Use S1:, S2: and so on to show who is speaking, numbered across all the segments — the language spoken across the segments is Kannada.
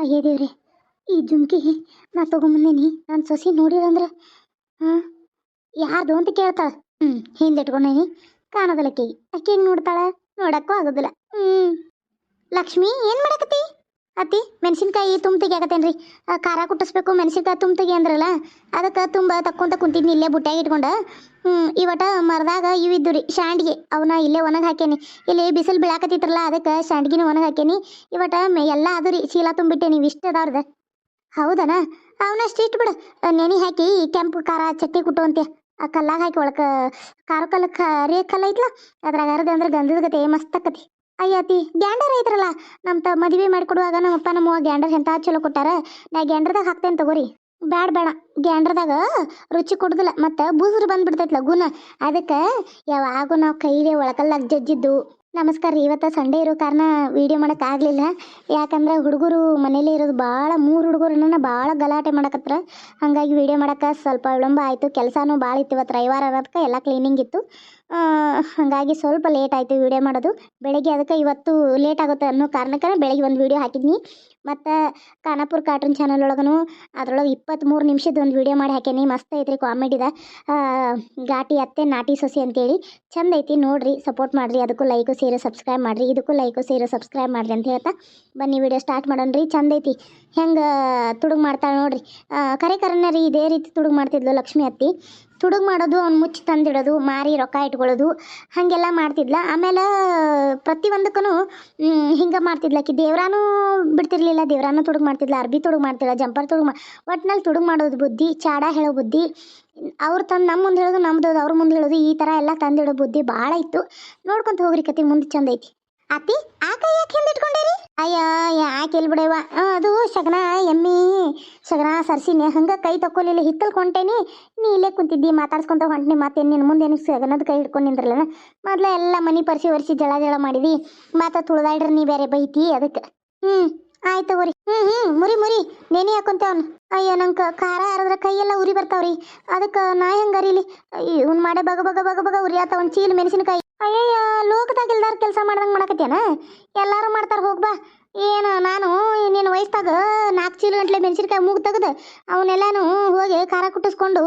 S1: ಅಯ್ಯೇ ದೇವ್ರಿ, ಈ ಜುಮ್ಕಿ ನಾ ತೊಗೊಂಬಂದೀನಿ. ನಾನು ಸೊಸಿ ನೋಡಿರಂದ್ರೆ ಹಾಂ ಯಾರ್ದು ಅಂತ ಕೇಳ್ತಾಳೆ. ಹ್ಞೂ ಹಿಂದೆ ಇಟ್ಕೊಂಡೇನಿ ಅಕ್ಕಿಗೆ ಅಕ್ಕಿ ಹೆಂಗೆ ನೋಡ್ತಾಳೆ? ನೋಡಕ್ಕೂ ಆಗೋದಿಲ್ಲ. ಹ್ಞೂ ಲಕ್ಷ್ಮಿ, ಏನು ಮಾಡಕತ್ತಿ? ಅತ್ತಿ, ಮೆಣಸಿನ್ಕಾಯಿ ತುಂಬ ತೆಗಿಯಾಕತ್ತೇನ್ರಿ ಖಾರ ಕುಟ್ಟಿಸ್ಬೇಕು, ಮೆಣಸಿನ್ಕಾಯಿ ತುಂಬ ತೆಗಿ ಅಂದ್ರಲ್ಲ, ಅದಕ್ಕೆ ತುಂಬ ತಕ್ಕೊಂತ ಕುಂತಿದ್ನಿ ಇಲ್ಲೇ ಬುಟ್ಟ್ಯಾಗ ಇಟ್ಕೊಂಡು. ಇವಟ ಮರದಾಗ ಇವು ಇದ್ದು ರೀ ಶಾಂಡ್ಗೆ. ಅವನ್ನ ಇಲ್ಲೇ ಒಣಗ ಹಾಕೇನಿ ಇಲ್ಲಿ ಬಿಸಿಲು ಬೀಳಾಕತ್ತಿತ್ರಲ್ಲ ಅದಕ್ಕೆ ಶಾಂಡ್ಗಿನ ಒಣಗಿ ಹಾಕೇನಿ ಇವಟ ಎಲ್ಲ ಅದು ರೀ ಚೀಲ ತುಂಬಿಟ್ಟೇನಿ ಇಷ್ಟು ಅದಾವ್ರದ? ಹೌದನ? ಅವನಷ್ಟು ಬಿಡು. ನೆನೆ ಹಾಕಿ ಕೆಂಪು ಖಾರ ಚಟ್ನಿ ಕುಟ್ಟು ಆ ಕಲ್ಲಾಗ ಹಾಕಿ ಒಳಕ, ಖಾರ ಕಲ್ಲ, ಖಾರಿ ಕಲ್ಲ ಐತ್ಲ, ಅದ್ರಾಗ ಅರ್ಧ ಅಂದ್ರೆ ಗಂಧದ ಗತೆ ಮಸ್ತ್ ಆಕತಿ. ಅಯ್ಯತಿ ಗ್ಯಾಂಡರ್ ಐತ್ರಲ್ಲ ನಮ್ಮ ತ ಮದುವೆ ಮಾಡಿಕೊಡುವಾಗ ನಮ್ಮಪ್ಪ ನಮ್ಮವ್ವ ಗ್ಯಾಂಡರ್ ಎಂತ ಚಲೋ ಕೊಟ್ಟಾರ, ನಾ ಗ್ಯಾಂಡರ್ದಾಗ ಹಾಕ್ತೇನೆ ತಗೋರಿ. ಬ್ಯಾಡ ಬೇಡ ಗ್ಯಾಂಡರ್ದಾಗ ರುಚಿ ಕೊಡುದಿಲ್ಲ, ಮತ್ತು ಬೂಸ್ರು ಬಂದ್ಬಿಡ್ತೈತಿ ಗುಣ. ಅದಕ್ಕೆ ಯಾವಾಗೂ ನಾವು ಕೈಲೇ ಒಳಕಲ್ಲಾಗ ಜಜ್ಜಿದ್ದು ನಮಸ್ಕಾರ ರೀ. ಇವತ್ತು ಸಂಡೇ ಇರೋ ಕಾರಣ ವೀಡಿಯೋ ಮಾಡೋಕ್ಕಾಗಲಿಲ್ಲ ಯಾಕಂದ್ರೆ ಹುಡುಗರು ಮನೇಲಿ ಇರೋದು ಭಾಳ ಮೂರು ಹುಡುಗರನ್ನ ಭಾಳ ಗಲಾಟೆ ಮಾಡಕತ್ರ. ಹಾಗಾಗಿ ವೀಡಿಯೋ ಮಾಡೋಕೆ ಸ್ವಲ್ಪ ವಿಳಂಬ ಆಯಿತು. ಕೆಲಸನೂ ಭಾಳ ಇತ್ತು ಇವತ್ತು ರವಿವಾರ ಅನ್ನೋದಕ್ಕೆ ಎಲ್ಲ ಕ್ಲೀನಿಂಗ್ ಇತ್ತು. ಹಾಗಾಗಿ ಸ್ವಲ್ಪ ಲೇಟ್ ಆಯಿತು ವಿಡಿಯೋ ಮಾಡೋದು. ಬೆಳಗ್ಗೆ ಅದಕ್ಕೆ ಇವತ್ತು ಲೇಟ್ ಆಗುತ್ತೆ ಅನ್ನೋ ಕಾರಣಕ್ಕೆ ಬೆಳಗ್ಗೆ ಒಂದು ವಿಡಿಯೋ ಹಾಕಿದ್ನಿ. ಮತ್ತು ಖಾನಾಪುರ ಕಾರ್ಟೂನ್ ಚಾನಲ್ ಒಳಗೂ ಅದ್ರೊಳಗೆ ಇಪ್ಪತ್ತ್ಮೂರು ನಿಮಿಷದ ಒಂದು ವಿಡಿಯೋ ಮಾಡಿ ಹಾಕೇನಿ ಮಸ್ತ್ ಐತ್ರಿ ಕಾಮಿಡಿದ ಘಾಟಿ ಅತ್ತೆ ನಾಟಿ ಸೊಸಿ ಅಂತೇಳಿ. ಚಂದ ಐತಿ ನೋಡಿರಿ ಸಪೋರ್ಟ್ ಮಾಡಿರಿ. ಅದಕ್ಕೂ ಲೈಕು ಸೇರಿ ಸಬ್ಸ್ಕ್ರೈಬ್ ಮಾಡಿರಿ. ಇದಕ್ಕೂ ಲೈಕು ಸೇರು ಸಬ್ಸ್ಕ್ರೈಬ್ ಮಾಡಿರಿ ಅಂತ ಹೇಳ್ತಾ ಬನ್ನಿ ವಿಡಿಯೋ ಸ್ಟಾರ್ಟ್ ಮಾಡೋಣ ರೀ. ಚಂದ ಐತಿ. ಹೆಂಗೆ ತುಡುಗು ಮಾಡ್ತಾಳೆ ನೋಡಿರಿ. ಕರೆ ಕರನ್ನ ರೀ ಇದೇ ರೀತಿ ತುಡುಗು ಮಾಡ್ತಿದ್ಲು ಲಕ್ಷ್ಮಿ ಅತ್ತಿ. ತುಡುಗು ಮಾಡೋದು, ಅವ್ನು ಮುಚ್ಚಿ ತಂದಿಡೋದು, ಮಾರಿ ರೊಕ್ಕ ಇಟ್ಕೊಳ್ಳೋದು, ಹಾಗೆಲ್ಲ ಮಾಡ್ತಿದ್ಲ. ಆಮೇಲೆ ಪ್ರತಿಯೊಂದಕ್ಕೂ ಹಿಂಗೆ ಮಾಡ್ತಿದ್ಲ ಆಕಿ. ದೇವ್ರಾನು ಬಿಡ್ತಿರ್ಲಿಲ್ಲ. ದೇವ್ರಾನು ತುಡುಗು ಮಾಡ್ತಿದ್ಲ. ಅರ್ಬಿ ತುಡುಗು ಮಾಡ್ತಿಲ್ಲ ಜಂಪರ್ ತುಡುಗು ಮಾ, ಒಟ್ನಲ್ಲಿ ತುಡುಗು ಮಾಡೋದು ಬುದ್ಧಿ, ಚಾಡ ಹೇಳೋ ಬುದ್ಧಿ, ಅವ್ರು ತಂದು ನಮ್ಮ ಮುಂದೆ ಹೇಳೋದು ನಮ್ದು ಅವ್ರ ಮುಂದೆ ಹೇಳೋದು, ಈ ಥರ ಎಲ್ಲ ತಂದಿಡೋ ಬುದ್ಧಿ ಭಾಳ ಇತ್ತು. ನೋಡ್ಕೊಂತ ಹೋಗ್ರಿ ಕತೆ ಮುಂದೆ ಚಂದ ಐತಿ. ಅತ್ತಿ ಆ ಕೈ ಯಾಕೆ ಹಿಂದೆ ಇಟ್ಕೊಂಡಿರಿ ಅಯ್ಯ, ಯಾಕೆ ಬಿಡವ ಅದು ಶಗನ, ಎಮ್ಮಿ. ಶಗನ ಸರ್ಸಿನಿ. ಹಂಗ ಕೈ ತಕ್ಕೊಲಿಲ್ಲ ಹಿತ್ತಲ್ ಕೊಂಟೇನಿ. ನೀ ಇಲ್ಲೇ ಕುಂತಿದ್ದಿ, ಮಾತಾಡ್ಸ್ಕೊಂತ ಹೊಂಟ್ನಿ ಮತ್ತೆ. ನಿನ್ ಮುಂದೆ ಏನಕ್ಕೆ ಶಗನದ ಕೈ ಹಿಡ್ಕೊಂಡು ನಿಂದ್ರಲ್ಲ? ಮೊದ್ಲ ಎಲ್ಲ ಮನಿ ಪರಿಸಿ ಒರೆಸಿ ಜಳ ಜಳ ಮಾಡಿದಿ. ಮತ್ತ ತುಳ್ದಾಡ್ರಿ ನೀ ಬೇರೆ ಬೈತಿ ಅದಕ್ಕೆ. ಹ್ಮ್, ಆಯ್ತು ತಗೋರಿ. ಹ್ಮ್ ಹ್ಮ್, ಮುರಿ ಮುರಿ. ನೆನೆ ಹಾಕೊಂತ ಅವ್ನು. ಅಯ್ಯೋ, ನಂಗೆ ಖಾರ ಹರಿದ್ರೆ ಕೈಯೆಲ್ಲ ಉರಿ ಬರ್ತಾವ್ರಿ. ಅದಕ್ಕೆ ನಾ ಹೆಂಗೆ ಅರಿಲಿ? ಇವ್ನು ಮಾಡೇ ಬಗ ಬಗ ಬಗ ಬಗ ಉರಿ ಆತ ಒಂದು ಚೀಲ ಮೆಣಸಿನಕಾಯಿ. ಅಯ್ಯಯ್ಯ, ಲೋಕದಾಗ ಇಲ್ದಾರ ಕೆಲಸ ಮಾಡ್ದಂಗೆ ಮಾಡಕತ್ತೇನ ಎಲ್ಲಾರು ಮಾಡ್ತಾರ ಹೋಗ್ಬಾ ಏನು, ನಾನು ನಿನ್ನ ವಯಸ್ಸಾಗ ನಾಲ್ಕು ಚೀಲ ಗಂಟ್ಲೆ ಮೆಣಸಿನಕಾಯಿ ಮೂಗು ತೆಗೆದು ಅವನ್ನೆಲ್ಲಾನು ಹೋಗಿ ಖಾರ ಕುಟ್ಟಿಸ್ಕೊಂಡು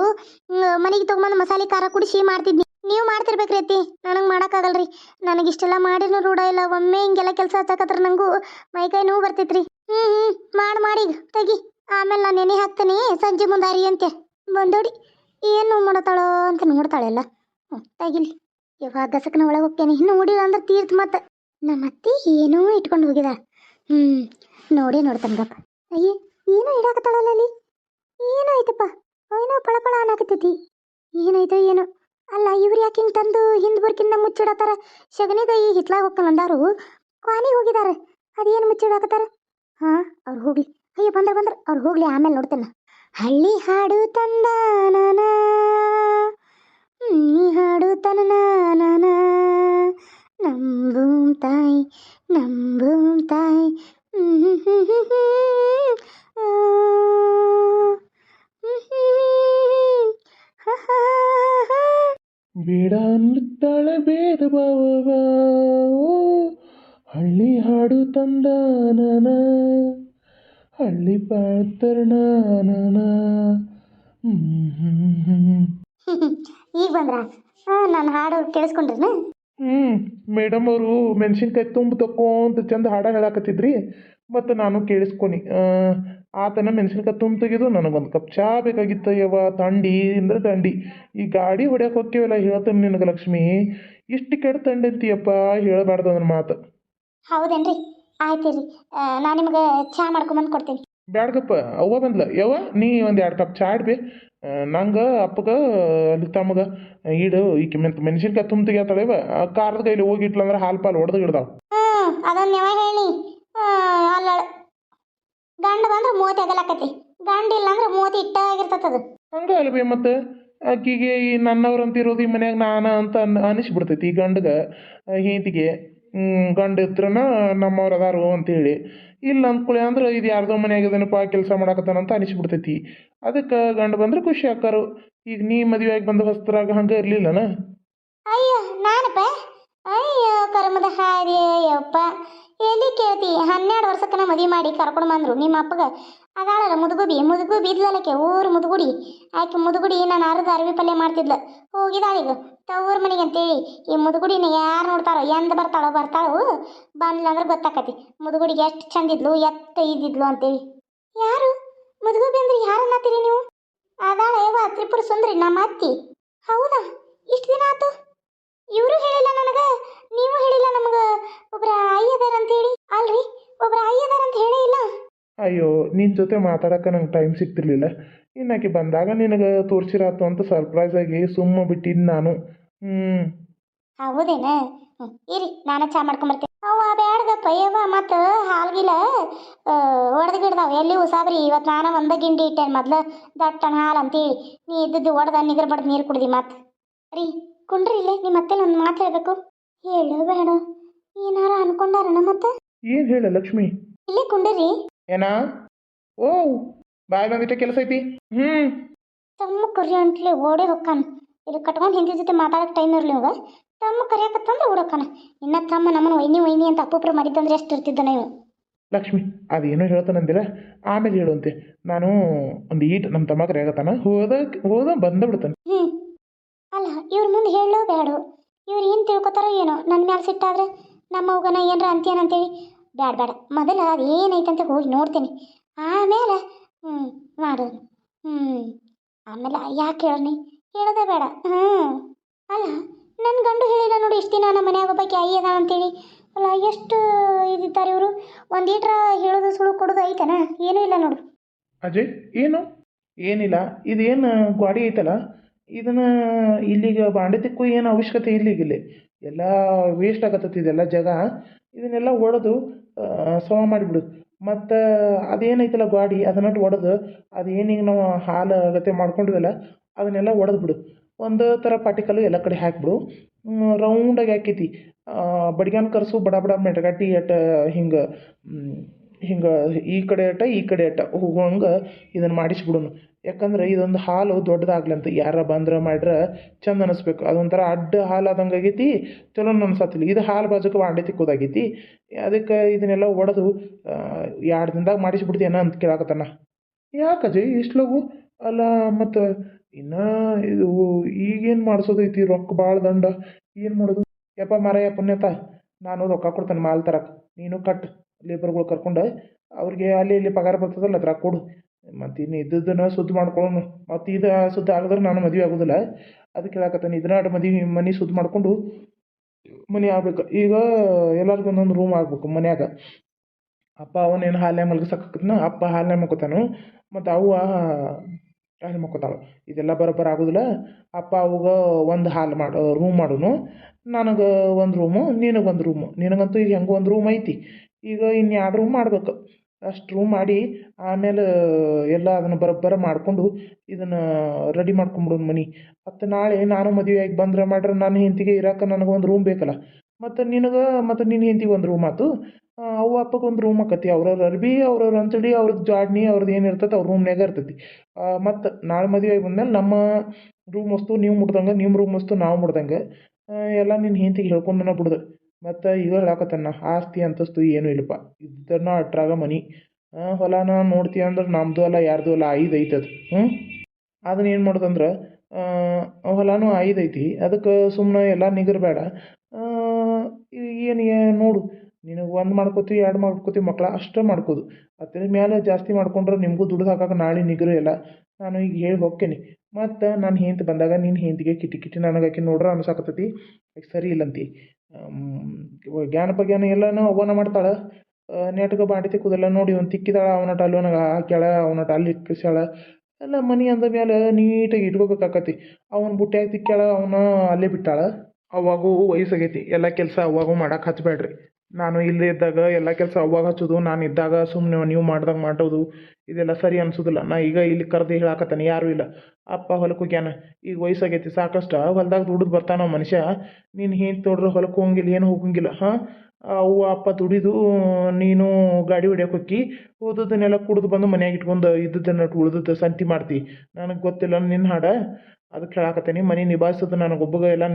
S1: ಮನೆಗೆ ತೊಗೊಂಬಂದು ಮಸಾಲೆ ಖಾರ ಕುಡಿಸಿ ಮಾಡ್ತಿದ್ನಿ. ನೀವು ಮಾಡ್ತಿರ್ಬೇಕ್ರಿ ರೀತಿ ನನಗೆ ಮಾಡೋಕ್ಕಾಗಲ್ರಿ. ನನಗೆ ಇಷ್ಟೆಲ್ಲ ಮಾಡಿನೂ ರೂಢ ಇಲ್ಲ. ಒಮ್ಮೆ ಹಿಂಗೆಲ್ಲ ಕೆಲಸ ಹಚ್ಚಕತ್ರ ನನಗೂ ಮೈಕೈ ನೋವು ಬರ್ತೈತ್ರಿ. ಹ್ಞೂ ಹ್ಞೂ ಮಾಡಿ ಮಾಡಿ ತೆಗಿ. ಆಮೇಲೆ ನಾನು ನೆನೆ ಹಾಕ್ತೀನಿ ಸಂಜೆ ಮುಂದಾರಿ ಅಂತೆ ಬಂದೋಡಿ, ಏನು ಮಾಡತ್ತಾಳೋ ಅಂತ ನೋಡ್ತಾಳೆಲ್ಲ ಹ್ಞೂ ತೆಗಿಲಿ. ಇವಾಗ ಗಸಕನ ಒಳಗೆ ಹೋಗ್ತೇನೆ. ನೋಡಿಲ್ಲ ಅಂದ್ರೆ ತೀರ್ಥ ಮತ್ತೆ ನಮ್ಮ ಅತ್ತಿ ಏನೋ ಇಟ್ಕೊಂಡು ಹೋಗಿದ. ಹ್ಞೂ ನೋಡಿ ನೋಡ್ತಂಗಪ್ಪ ಗಪ್ಪ ಅಯ್ಯ, ಏನೋ ಇಡಾಕತ್ತಾಳಲ್ಲ ಅಲ್ಲಿ? ಏನಾಯ್ತಪ್ಪ ಏನೋ ಪಳಪಳ ಅನ್ನಕತ್ತೈತಿ. ಏನಾಯ್ತೋ ಏನೋ. ಅಲ್ಲ, ಇವ್ರು ಯಾಕೆ ಹಿಂಗೆ ತಂದು ಹಿಂದ್ ಬರ್ಕಿಂದ ಮುಚ್ಚಿಡತ್ತಾರ? ಶಗನಿಗಾಯಿ ಹಿತ್ಲಾಗ ಹೋಗ್ತಾನ ಅಂದಾರು. ಕ್ವಾನಿ ಹೋಗಿದಾರೆ. ಅದೇನು ಮುಚ್ಚಿಡಾಕತ್ತಾರ? ಹಾಂ, ಅವ್ರು ಹೋಗ್ಲಿ. ಅಯ್ಯ, ಬಂದ್ರ ಬಂದ್ರ. ಅವ್ರು ಹೋಗ್ಲಿ, ಆಮೇಲೆ ನೋಡ್ತೇನೆ. ಹಳ್ಳಿ ಹಾಡು ತಂದ ನಾನ ಹಾಡುತ್ತಾನ ಹಾಡು ತನ ನಾನ ನಂಬೂಂ ತಾಯಿ ನಂಬೂಂ ತಾಯಿ.
S2: ಬೇಡ ಅನ್ನುತ್ತಾಳೆ ಬೇದ ಭಾವವ ಹಳ್ಳಿ ಹಾಡು ತಂದ ನಾನ ಹಳ್ಳಿ ಪಾಡ್ತರ್ಣ ನಾನ
S1: ಈಗ ಬಂದ್ರ? ಹಾಂ ನಾನು ಹಾಡು ಕೇಳಿಸ್ಕೊಂಡ್ರನ?
S2: ಹ್ಞೂ ಮೇಡಮ್ ಅವರು ಮೆಣಸಿನ್ಕಾಯಿ ತುಂಬ ತಕ್ಕೊಂತ ಚಂದ ಹಾಡ ಹೇಳಕತ್ತಿದ್ರಿ ಮತ್ತು ನಾನು ಕೇಳಿಸ್ಕೊನಿ. ಆತನ ಮೆಣಸಿನ್ಕಾಯಿ ತುಂಬ ತೆಗೆದು ನನಗೊಂದು ಕಪ್ ಚಹಾ ಬೇಕಾಗಿತ್ತು ಯವ್ವ ತಂಡಿ ಅಂದ್ರೆ ತಂಡಿ ಈ ಗಾಡಿ ಹೊಡ್ಯಕ್ಕೆ ಹೋಗ್ತೀವಲ್ಲ ಹೇಳ್ತೇನೆ ನಿನಗೆ ಲಕ್ಷ್ಮಿ. ಇಷ್ಟು ಕೆಟ್ಟ ತಂಡಿ ಅಂತೀಯಪ್ಪ ಹೇಳಬಾರ್ದು ಅದನ್ನ ಮಾತು.
S1: ಹೌದೇನ್ರಿ? ಆಯ್ತು ರೀ ನಾನು ನಿಮಗೆ ಚಹಾ ಮಾಡ್ಕೊಂಬಂದು ಕೊಡ್ತೀನಿ.
S2: ಬ್ಯಾಡ್ಗಪ್ಪ ಅವ್ವ ಬಂದ್ಲ. ಯವ್ವ ನೀ ಒಂದು ಎರಡು ಕಪ್ ಚಾ ಆಡ್ಬಿ. ನಂಗೆ ಅಪ್ಪಗ ಅಲ್ಲಿ ತಮ್ಮಗ ಇಡು ಈಕೆ ಮೆಂತ್ ಮೆಣಸಿನ್ಕಾಯಿ ತುಂಬ ತೆಗಿತಾಳೆವ ಖಾರದ ಕೈಲಿ ಹೋಗಿಟ್ಲಂದ್ರೆ ಹಾಲು ಪಾಲು ಹೊಡೆದು ಹಿಡ್ದಾವ.
S1: ಹ್ಞೂ ಅದೊಂದು ಯಾವ ಹೇಳಿ. ಅಲ್ಲ ಗಂಡ ಬಂದ್ರೆ ಮೂವತ್ತು ಆಗಲಾಕತಿ ಗಂಡ ಇಲ್ಲ ಅಂದ್ರೆ ಮೂವತ್ತು ಇಟ್ಟಾಗಿರ್ತದ ಅದು.
S2: ಹಂಗೆ ಅಲ್ಲಿ ಮತ್ತೆ. ಆಕಿಗೆ ಈ ನನ್ನವ್ರು ಅಂತ ಇರೋದು ಈ ಮನ್ಯಾಗ ನಾನು ಅಂತ ಅನ್ ಅನಿಸ್ಬಿಡ್ತೈತಿ ಈ ಗಂಡಗೆ ಹೆಂಡತಿಗೆ. ಗಂಡ ಇತ್ರನ ನಮ್ಮವ್ರು ಅದಾರು ಅಂತೇಳಿ. ಇಲ್ಲ ಅಂದ್ಕೊಳ್ಳಿ ಅಂದ್ರೆ ಇದು ಯಾರ್ದೋ ಮನ್ಯಾಗ ಇದನ್ನಪ್ಪ ಕೆಲಸ ಮಾಡಾಕತ್ತಾನ ಅಂತ ಅನಿಸ್ಬಿಡ್ತೈತಿ. ಅದಕ್ಕೆ ಗಂಡ ಬಂದ್ರೆ ಖುಷಿ ಆಕಾರು ಈಗ ನೀ ಮದುವೆಯಾಗಿ ಬಂದು ಹೊಸ್ತರಾಗ ಹಂಗೆ ಇರಲಿಲ್ಲನ?
S1: ಅಯ್ಯೋ, ನಾನಪ್ಪ. ಅಯ್ಯೋ, ಕರ್ಮದ ಹಾದಿ, ಅಯ್ಯಪ್ಪ. ಎಲ್ಲಿ ಕೇಳ್ತಿ? ಹನ್ನೆರಡು ವರ್ಷಕ್ಕನ ಮದುವೆ ಮಾಡಿ ಕರ್ಕೊಂಡು ಬಂದ್ರು. ನಿಮ್ಮ ಅಪ್ಪಗ ಅದಾಳಲ್ಲ ಮುದುಗುಬಿ. ಮುದುಗುಬಿ ಇದ್ಲಲ್ಲಕ್ಕೆ ಊರು ಮುದುಗುಡಿ. ಆಕೆ ಮುದುಗುಡಿ ನಾನು ಅರ್ಧ ಅರವಿ ಪಲ್ಯ ಮಾಡ್ತಿದ್ಲ. ಹೋಗಿದಾಳೀಗ. ತವ್ರ ಮನೆಗೆ ಅಂತೇಳಿ ಈ ಮುದುಗುಡಿನ ಯಾರು ನೋಡ್ತಾರೋ, ಎಂದ ಬರ್ತಾಳೋ ಬರ್ತಾಳೋ ಬಂದ್ಲ ಅಂದ್ರೆ ಗೊತ್ತಾಕತಿ. ಮುದುಗುಡಿಗೆ ಎಷ್ಟು ಚಂದಿದ್ಲು ಎತ್ತ ಇದ್ದಿದ್ಲು ಅಂತೇಳಿ. ಯಾರು? ಮುದುಗುಬಿ ಅಂದ್ರೆ ಯಾರನ್ನತ್ತೀರಿ ನೀವು? ಅದಾಳ ಯವ್ವ ತ್ರಿಪುರ ಸುಂದ್ರಿ, ನಮ್ಮ ಅತ್ತಿ. ಹೌದಾ? ಇಷ್ಟು ದಿನ ಆತು? ಇವರು ಹೇಳಿಲ್ಲ ನನಗೆ, ನೀವು ಹೇಳಿಲ್ಲ ನಮಗೆ, ಒಬ್ರ ಅಯ್ಯದಾರ ಅದಾರ ಅಂತ ಹೇಳಿ ಅಲ್ರಿ ಒಬ್ರ ಆಯಿ ಅದಾರ ಅಂತ ಹೇಳೇ ಇಲ್ಲ
S2: ಅಯ್ಯೋ ನಿನ್ನ ಜೊತೆ ಮಾತಾಡೋಕೆ ನಂಗೆ ಟೈಮ್ ಸಿಗ್ತಿರ್ಲಿಲ್ಲ. ಇನ್ನಾಕಿ ಬಂದಾಗ ನಿನಗೆ ತೋರಿಸಿರಾತು ಅಂತ ಸರ್ಪ್ರೈಸ್ ಆಗಿ ಸುಮ್ಮ ಬಿಟ್ಟಿದ್ದು ನಾನು. ಹ್ಞೂ
S1: ಹೌದೇನ? ಇರಿ ನಾನು ಚಾ ಮಾಡ್ಕೊಂಬರ್ತೇನೆ ಅವ ಬ್ಯಾಡ್ಗಪ್ಪ ಯವ್ವ ಮತ್ತು ಹಾಲ್ಗಿಲ್ಲ ಒಡೆದು ಗಿಡ್ದಾವ ಎಲ್ಲಿ ಉಸಾಬ್ರಿ? ಇವತ್ತು ನಾನು ಒಂದ ಗಿಂಡಿ ಇಟ್ಟೇನೆ ಮೊದ್ಲು. ದಟ್ಟಣ ಹಾಲು ಅಂತೇಳಿ. ನೀ ಇದ್ದದ್ದು ಒಡೆದ ನಿದ್ರ ಬಡ್ದು ನೀರು ಕುಡ್ದಿ ಮತ್ತೆ ರೀ ಕುಂಡ್ರಿ ಇಲ್ಲೇ ನಿಮ್ಮ ಮತ್ತೆ ಒಂದು ಮಾತು ಹೇಳಬೇಕು. ಹೇಳು ಬೇಡ. ಏನಾರ ಅನ್ಕೊಂಡಾರಣ ಮತ್ತೆ?
S2: ಏನು ಹೇಳ ಲಕ್ಷ್ಮಿ?
S1: ಇಲ್ಲೇ ಕುಂಡ್ರಿ.
S2: ಏನಾ? ಓ ಬಾಯ್ ಬಂದಿಟ್ಟೆ ಕೆಲಸ ಐತಿ. ಹ್ಞೂ
S1: ತಮ್ಮ ಕರಿ ಅಂತಲೇ ಓಡಿ ಹೊಕ್ಕಾನ. ಇಲ್ಲಿ ಕಟ್ಕೊಂಡು ಹಿಂದಿ ಜೊತೆ ಮಾತಾಡಕ್ಕೆ ಟೈಮ್ ಇರಲಿ ಇವಾಗ. ತಮ್ಮ ಕರಿಯಕತ್ತಂದ್ರೆ ಓಡೋಕ್ಕಾನ? ಇನ್ನ ತಮ್ಮ ನಮ್ಮನ ವೈನಿ ವೈನಿ ಅಂತ ಅಪ್ಪುಪ್ರ ಮಾಡಿದ್ದಂದ್ರೆ ಎಷ್ಟು ಇರ್ತಿದ್ದ ನೀವು
S2: ಲಕ್ಷ್ಮಿ ಅದೇನೋ ಹೇಳ್ತಾನಂದಿರ ಆಮೇಲೆ ಹೇಳುವಂತೆ. ನಾನು ಒಂದು ಈಟ್ ನಮ್ಮ ತಮ್ಮ ಕರೆಯಾಗತ್ತಾನ ಹೋದ ಹೋದ ಬಂದ ಬಿಡ್ತಾನೆ.
S1: ಹ್ಞೂ ಅಲ್ಲ ಇವ್ರ ಮುಂದೆ ಹೇಳೋ ಬೇಡ ಇವ್ರು ಏನು ತಿಳ್ಕೊತಾರೋ ಏನೋ. ನನ್ನ ಮ್ಯಾಲೆ ಸಿಟ್ಟಾದ್ರೆ ನಮ್ಮ ಹೋಗನ ಏನರ ಅಂತೀಯನ ಬ್ಯಾಡ ಬೇಡ ಮೊದಲ ಅದು ಏನೈತಂತ ಹೋಗಿ ನೋಡ್ತೀನಿ. ಆಮೇಲೆ ಹ್ಞೂ ಮಾಡೋದು ಹ್ಞೂ ಆಮೇಲೆ ಯಾಕೆ ಹೇಳಿ ಹೇಳೋದೇ ಬೇಡ. ಹ್ಞೂ ಅಲ್ಲ ನನ್ನ ಗಂಡು ಹೇಳಿಲ್ಲ ನೋಡಿ ಇಷ್ಟು ದಿನ ನಮ್ಮ ಮನೆಯಾಗ ಒಬ್ಬಕ್ಕೆ ಐ ಅದ ಅಂತೇಳಿ. ಅಲ್ಲ, ಎಷ್ಟು ಇದಿದ್ದಾರೆ ಇವರು? ಒಂದು ಈಟ್ರ ಹೇಳೋದು ಸುಳು ಕೊಡೋದು ಐತನ? ಏನೂ ಇಲ್ಲ ನೋಡು.
S2: ಅಜಯ್, ಏನು? ಏನಿಲ್ಲ. ಇದೇನು ಗ್ವಾಡಿ ಐತಲ್ಲ? ಇದನ್ನು ಇಲ್ಲಿಗ ಬಾಂಡೆತಿಕ್ಕೂ ಏನು ಅವಶ್ಯಕತೆ ಇಲ್ಲ ಈಗ ಇಲ್ಲಿ ಎಲ್ಲ ವೇಸ್ಟ್ ಆಗತ್ತೈತಿ ಇದೆಲ್ಲ ಜಾಗ. ಇದನ್ನೆಲ್ಲ ಒಡೆದು ಸಮ ಮಾಡಿಬಿಡು. ಮತ್ತು ಅದೇನೈತಲ್ಲ ಗಾಡಿ ಅದನ್ನಟ್ಟು ಒಡೆದು ಈಗ ನಾವು ಹಾಲು ಅಗತ್ಯ ಮಾಡ್ಕೊಂಡಿವಲ್ಲ, ಅದನ್ನೆಲ್ಲ ಒಡೆದು ಬಿಡು ಒಂದು ಥರ ಪಾಟಿಕಲ್ಲು ಎಲ್ಲ ಕಡೆ ಹಾಕಿಬಿಡು. ರೌಂಡಾಗಿ ಹಾಕೈತಿ. ಬಡಿಗಾನ್ ಕರ್ಸು, ಬಡ ಬಡ ಮೆಟಗಟ್ಟಿ ಅಟ ಹಿಂಗೆ ಹಿಂಗೆ ಈ ಕಡೆ ಅಟ ಈ ಕಡೆ ಅಟ ಹೋಗುವಂಗೆ ಇದನ್ನು ಮಾಡಿಸ್ಬಿಡುನು. ಯಾಕಂದ್ರೆ ಇದೊಂದು ಹಾಲು ಅಂತ ಯಾರ ಬಂದ್ರೆ ಮಾಡ್ರೆ ಚಂದ ಅನಿಸ್ಬೇಕು. ಅದೊಂಥರ ಅಡ್ಡ ಹಾಲು ಆದಂಗೆ ಆಗೈತಿ. ಚಲೋ ಅನ್ಸತ್ತಿಲ್ಲ ಇದು ಹಾಲು ಬಾಜುಕ ಬಾಂಡೆ ತಿಕ್ಕೋದಾಗೈತಿ. ಅದಕ್ಕೆ ಇದನ್ನೆಲ್ಲ ಒಡೆದು ಎರಡು ದಿನದಾಗ ಮಾಡಿಸ್ಬಿಡ್ತೀಯನ ಅಂತ ಕೇಳಾಕತ್ತಾನ. ಯಾಕೆ ಅಜಯ್ ಇಷ್ಟು ಲಘು? ಅಲ್ಲ, ಮತ್ತು ಇನ್ನೂ ಇದು ಈಗೇನು ಮಾಡಿಸೋದೈತಿ ರೊಕ್ಕ ಭಾಳ ದಂಡ. ಏನು ಮಾಡೋದು? ಯಪ್ಪ ಮಾರಾಯ, ಪುಣ್ಯತ, ನಾನು ರೊಕ್ಕ ಕೊಡ್ತೇನೆ ಮಾಲ್ ತರಕ್ಕೆ ನೀನು ಕಟ್. ಲೇಬರ್ಗಳು ಕರ್ಕೊಂಡು ಅವ್ರಿಗೆ ಅಲ್ಲಿ ಇಲ್ಲಿ ಪಗಾರ ಬರ್ತದಲ್ಲ ಅದ್ರಾಗ ಕೊಡು. ಮತ್ತು ಇನ್ನು ಇದ್ದದ್ದನ್ನು ಸುದ್ದಿ ಮಾಡ್ಕೊಳೋನು. ಮತ್ತು ಇದು ಸುದ್ದಿ ಆಗದ್ರೆ ನಾನು ಮದುವೆ ಆಗೋದಿಲ್ಲ. ಅದಕ್ಕೆ ಹೇಳಕತ್ತಾನೆ ಇದನ್ನ ಮದುವೆ ಮನೆ ಶುದ್ಧ ಮಾಡಿಕೊಂಡು ಮನೆ ಆಗ್ಬೇಕು. ಈಗ ಎಲ್ಲರಿಗೂ ಒಂದೊಂದು ರೂಮ್ ಆಗ್ಬೇಕು ಮನ್ಯಾಗ. ಅಪ್ಪ ಅವನೇನು ಹಾಲ್ನ್ಯಾಗ ಮಲ್ಗಿಸಕತ್ತನ ಅಪ್ಪ ಹಾಲ್ನ್ಯಾಗ ಮಕ್ಕೋತಾನು ಮತ್ತು ಅವ್ವ ಅಲ್ಲಿ ಮಕ್ಕೋತಾಳು ಇದೆಲ್ಲ ಬರೋಬ್ಬರ ಆಗೋದಿಲ್ಲ. ಅಪ್ಪ, ಅವಾಗ ಒಂದು ಹಾಲು ಮಾಡು ರೂಮ್ ಮಾಡೋನು. ನನಗೆ ಒಂದು ರೂಮು ನಿನಗೆ ಒಂದು ರೂಮು ನಿನಗಂತೂ ಈಗ ಹೆಂಗೋ ಒಂದು ರೂಮ್ ಐತಿ. ಈಗ ಇನ್ನು ಎರಡು ರೂಮ್ ಮಾಡ್ಬೇಕು. ಅಷ್ಟು ರೂಮ್ ಮಾಡಿ ಆಮೇಲೆ ಎಲ್ಲ ಅದನ್ನು ಬರೋಬ್ಬರ ಮಾಡಿಕೊಂಡು ಇದನ್ನು ರೆಡಿ ಮಾಡ್ಕೊಂಬಿಡೋಣ ಮನೆ. ಮತ್ತು ನಾಳೆ ನಾನು ಮದುವೆ ಆಗಿ ಬಂದ್ರೆ ಮಾಡ್ರೆ ನನ್ನ ಹೆಂಡ್ತಿಗೆ ಇರೋಕೆ ನನಗೆ ಒಂದು ರೂಮ್ ಬೇಕಲ್ಲ. ಮತ್ತು ನಿನಗೆ, ಮತ್ತು ನಿನ್ನ ಹೆಂಡ್ತಿಗೆ ಒಂದು ರೂಮ್ ಆಯ್ತು ಅವ್ವ ಅಪ್ಪಗೆ ಒಂದು ರೂಮ್ ಆಕತಿ. ಅವ್ರವ್ರ ಅರ್ಬಿ, ಅವ್ರವ್ರ ಅಂಥೇಳಿ ಅವ್ರದ್ದು ಜಾಡ್ನಿ ಅವ್ರದ್ದು ಏನು ಇರ್ತೈತೆ ಅವ್ರ ರೂಮ್ನಾಗ ಇರ್ತೈತಿ. ಮತ್ತು ನಾಳೆ ಮದುವೆ ಆಗಿ ಬಂದ್ಮೇಲೆ ನಮ್ಮ ರೂಮ್ ವಸ್ತು ನೀವು ಮುಟ್ದಂಗೆ ನಿಮ್ಮ ರೂಮ್ ವಸ್ತು ನಾವು ಮುಟ್ದಂಗೆ ಎಲ್ಲ ನಿನ್ನ ಹೆಂಡ್ತಿಗೆ ಹೇಳ್ಕೊಂಡನ ಬಿಡ್ದು. ಮತ್ತು ಈಗ ಹೇಳಕತ್ತಾನ ಆಸ್ತಿ, ಅಂತಸ್ತು ಏನು ಇಲ್ಲಪ್ಪ. ಇದ್ದನ ಅಟ್ರಾಗ ಮನೆ. ಹೊಲನ ನೋಡ್ತಿ ಅಂದ್ರೆ ನಮ್ಮದು ಅಲ್ಲ, ಯಾರ್ದು ಅಲ್ಲ, ಐದು ಐತೆ ಅದು. ಹ್ಞೂ ಅದನ್ನ ಏನು ಮಾಡೋದಂದ್ರೆ ಹೊಲನೂ ಐದು ಐತಿ. ಅದಕ್ಕೆ ಸುಮ್ಮನೆ ಎಲ್ಲ ನಿಗರ್ಬೇಡ ಏನು ನೋಡು. ನಿನಗೆ ಒಂದು ಮಾಡ್ಕೋತಿ, ಎರಡು ಮಾಡ್ಕೋತೀವಿ ಮಕ್ಳು ಅಷ್ಟೇ ಮಾಡ್ಕೋದು. ಅದ್ರ ಮೇಲೆ ಜಾಸ್ತಿ ಮಾಡ್ಕೊಂಡ್ರೆ ನಿಮಗೂ ದುಡ್ದು ಹಾಕಕ್ಕೆ ನಾಳೆ ನಿಗರು ಇಲ್ಲ. ನಾನು ಈಗ ಹೇಳಿ ಹೋಕ್ಕೇನಿ ಮತ್ತು ನಾನು ಹೆಂಡ್ತಿ ಬಂದಾಗ ನಿನ್ನ ಹೆಂಡ್ತಿಗೆ ಕಿಟಿ ಕಿಟಿ ನನಗೆ ಆಕೆ ನೋಡ್ರೆ ಅನ್ಸಾಕತ್ತತಿ ಸರಿ ಇಲ್ಲಂತಿ. ಜ್ಞಾನ ಪಜ್ಞಾನ ಎಲ್ಲನೂ ಅವ್ವನ ಮಾಡ್ತಾಳೆ ನೆಟ್ಗೆ ಬಾಂಡೆ ತಿಕ್ಕುದೆಲ್ಲ ನೋಡಿ ಒಂದು ತಿಕ್ಕಿದಾಳ, ಅವನಟ ಅಲ್ಲಿ ನನಗೆ ಹಾಕ್ಯಾಳ, ಅವನಟ ಅಲ್ಲಿ ಇಕ್ಕಿಸ್ಯಾಳ. ಎಲ್ಲ ಮನೆ ಅಂದ ಮೇಲೆ ನೀಟಾಗಿ ಇಟ್ಕೋಬೇಕಾಕತಿ. ಅವನ ಬುಟ್ಟಿಯಾಗಿ ತಿಕ್ಕ್ಯಾಳ, ಅವನ ಅಲ್ಲೇ ಬಿಟ್ಟಾಳ. ಅವಾಗೂ ವಯಸ್ಸಾಗೈತಿ, ಎಲ್ಲ ಕೆಲಸ ಅವಾಗೂ ಮಾಡಕ್ಕೆ ಹಚ್ಚಬೇಡ್ರಿ ನಾನು ಇಲ್ಲೇ ಇದ್ದಾಗ ಎಲ್ಲ ಕೆಲಸ ಅವಾಗ ಹಚ್ಚೋದು, ನಾನು ಇದ್ದಾಗ ಸುಮ್ಮನೆ ನೀವು ಮಾಡ್ದಾಗ ಮಾಡೋದು, ಇದೆಲ್ಲ ಸರಿ ಅನ್ಸೋದಿಲ್ಲ. ನಾ ಈಗ ಇಲ್ಲಿ ಕರೆದು ಹೇಳಾಕತ್ತಾನೆ, ಯಾರೂ ಇಲ್ಲ. ಅಪ್ಪ ಹೊಲಕ್ಕೆ ಹೋಗ್ಯಾನ. ಈಗ ವಯಸ್ಸಾಗೈತಿ, ಸಾಕಷ್ಟು. ಹೊಲ್ದಾಗ ದುಡಿದು ಬರ್ತಾನ ಮನುಷ್ಯ. ನೀನು ಹೆಂಡ್ತಿ ತೋಡ್ರೆ ಹೊಲಕ್ಕೆ ಹೋಗಂಗಿಲ್ಲ, ಏನು ಹೋಗಂಗಿಲ್ಲ. ಹಾಂ? ಅವ್ವ, ಅಪ್ಪ ದುಡಿದು, ನೀನು ಗಾಡಿ ಹೊಡ್ಯಕ್ಕೆ ಹೋಗಿ ಹೋದದನ್ನೆಲ್ಲ ಕುಡಿದು ಬಂದು ಮನೆಯಾಗ ಇಟ್ಕೊಂಡು ಇದ್ದದನ್ನು ಉಳ್ದದ್ದು ಸಂತಿ ಮಾಡ್ತಿ. ನನಗೆ ಗೊತ್ತಿಲ್ಲ ನಿನ್ನ ಹಾಡ. ಅದಕ್ಕೆ ಹೇಳಾಕತ್ತೀನಿ, ಮನೆ ನಿಭಾಯಿಸೋದು ಒಬ್ಬಗ ಎಲ್ಲ